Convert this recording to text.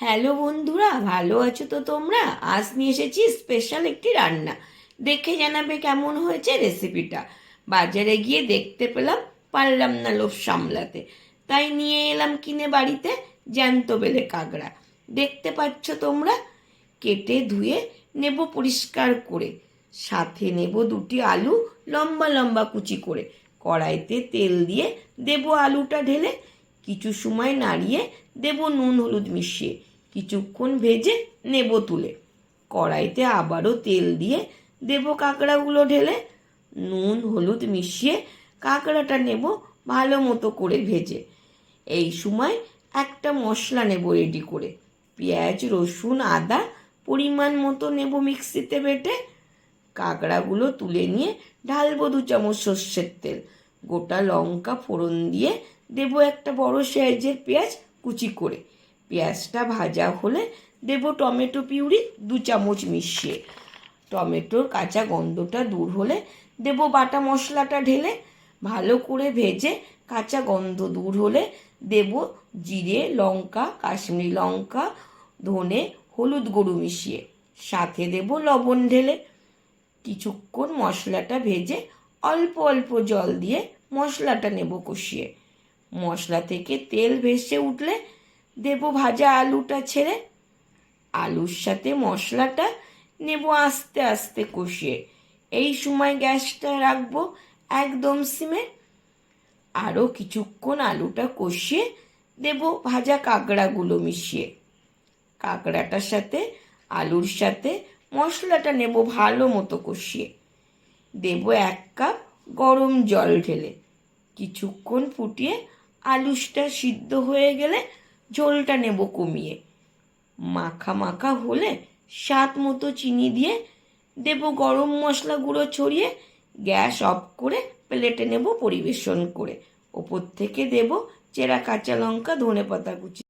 Hello বন্ধুরা, ভালো আছো তো তোমরা? আজ নিয়ে এসেছি স্পেশাল একটি রান্না। দেখে জানাবে কেমন হয়েছে রেসিপিটা বাজারে গিয়ে দেখতে পেলাম পারলাম না লোভ সামলাতে। তাই নিয়ে এলাম কিনে বাড়িতে জ্যান্ত বেলে কাঁকড়া। দেখতে পাচ্ছ তোমরা? কেটে ধুয়ে নেব পরিষ্কার করে। সাথে নেব দুটি আলু লম্বা লম্বা কুচি করে। কড়াইতে তেল দিয়ে দেব আলুটা ঢেলে। কিছু সময় নাড়িয়ে দেব নুন হলুদ মিশিয়ে। কিছুক্ষণ ভেজে নেব তুলে। কড়াইতে আবারও তেল দিয়ে দেব কাঁকড়াগুলো ঢেলে। নুন হলুদ মিশিয়ে কাঁকড়াটা নেব ভালো মতো করে ভেজে। এই সময় একটা মশলা নেব রেডি করে। পেঁয়াজ, রসুন, আদা পরিমাণ মতো নেব মিক্সিতে বেটে। কাঁকড়াগুলো তুলে নিয়ে ঢালবো দু চামচ সর্ষের তেল। গোটা লঙ্কা ফোড়ন দিয়ে দেব একটা বড় সাইজের পেঁয়াজ কুচি করে। পেঁয়াজটা ভাজা হলে দেব টমেটো পিউরি দু চামচ মিশিয়ে। টমেটোর কাঁচা গন্ধটা দূর হলে দেব বাটা মশলাটা ঢেলে ভালো করে ভেজে কাঁচা গন্ধ দূর হলে দেব জিরে, লঙ্কা, কাশ্মীরি লঙ্কা, ধনে, হলুদ গরু মিশিয়ে। সাথে দেব লবণ ঢেলে কিছুক্ষণ মশলাটা ভেজে অল্প অল্প জল দিয়ে মশলাটা নেব কষিয়ে। মশলা থেকে তেল ভেসে উঠলে দেব ভাজা আলুটা ছেড়ে। আলুর সাথে মশলাটা নেব আস্তে আস্তে কষিয়ে। এই সময় গ্যাসটা রাখব একদম সিমে। আরও কিছুক্ষণ আলুটা কষিয়ে দেব ভাজা কাঁকড়াগুলো মিশিয়ে। কাঁকড়াটার সাথে আলুর সাথে মশলাটা নেব ভালো মতো কষিয়ে। দেব এক কাপ গরম জল ঢেলে। কিছুক্ষণ ফুটিয়ে আলুটা সিদ্ধ হয়ে গেলে ঝোলটা নেব কমিয়ে। মাখা মাখা হলে স্বাদ মতো চিনি দিয়ে দেব গরম মশলা গুঁড়ো ছড়িয়ে, গ্যাস অফ করে প্লেটে নেব পরিবেশন করে। ওপর থেকে দেব চেরা কাঁচা লঙ্কা ধনে পাতা কুচি।